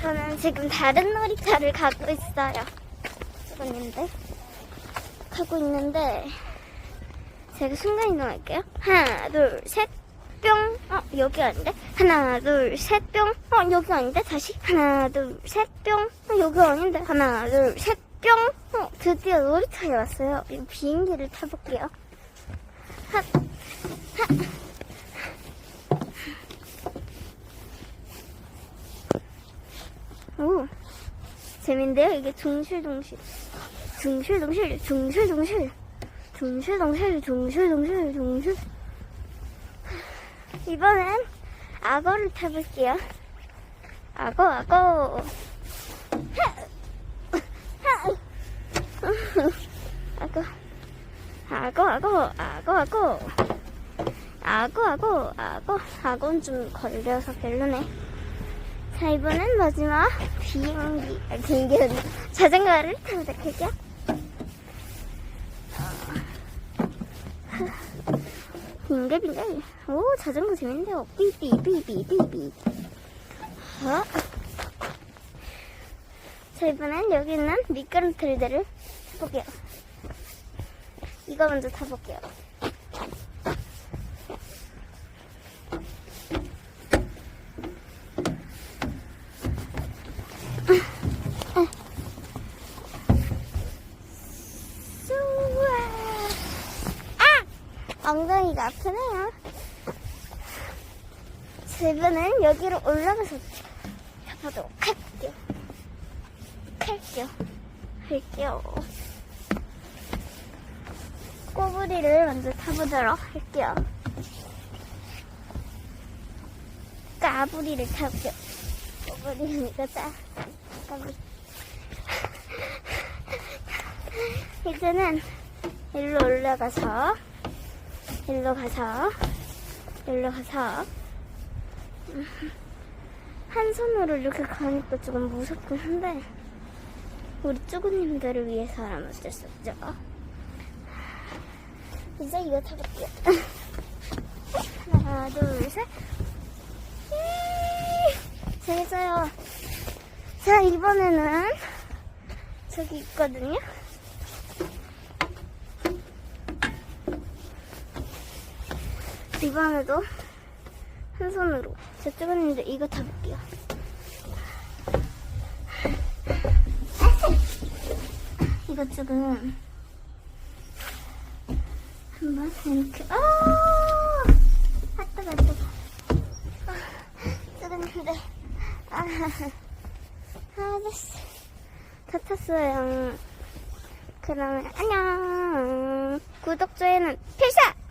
저는 지금 다른 놀이터를 가고 있어요. 수건인데 가고 있는데 제가 순간 이동할게요. 하나, 둘, 셋, 뿅. 어, 여기 아닌데? 하나, 둘, 셋, 뿅. 어, 여기 아닌데? 다시. 하나, 둘, 셋, 뿅. 어, 여기 아닌데? 하나, 둘, 셋, 뿅. 어, 드디어 놀이터에 왔어요. 이 비행기를 타볼게요. 오, 재밌는데요? 이게 둥실둥실. 둥실둥실, 둥실둥실. 둥실둥실, 둥실둥실, 둥실. 이번엔 악어를 타볼게요. 악어, 악어. 악어. 악어, 악어, 악어, 악어. 악어, 악어, 악어. 악어는 좀 걸려서 별로네. 자, 이번엔 마지막 비행기, 아, 아니라 자전거를 타보도록 할게요. 빙글빙글. 오, 자전거 재밌는데요. 삐삐삐삐삐삐. 어? 자, 이번엔 여기 있는 미끄럼 틀들을 타볼게요. 이거 먼저 타볼게요. 우와. 아! 엉덩이가 아프네요. 자, 이번엔 여기로 올라가서 타보도록 할게요. 할게요. 할게요. 꼬부리를 먼저 타보도록 할게요. 까부리를 타볼게요. 꼬부리니까 짜. 까부리. 이제는 일로 올라가서 일로 가서 일로 가서 음, 한 손으로 이렇게 가니까 조금 무섭긴 한데 우리 쭈구님들을 위해서라면 어쩔 수 없죠. 이제 이거 타볼게요. 하나, 둘, 셋. 예! 재밌어요. 자, 이번에는 저기 있거든요. 이번에도 한 손으로. 저쪽은 있는데 이거 타볼게요. 이거 조금 한번 이렇게. 아! 아따가 아, 뜨는데 아, 아 됐어. 다 탔어요. 그러면 안녕. 구독, 좋아요는 필수!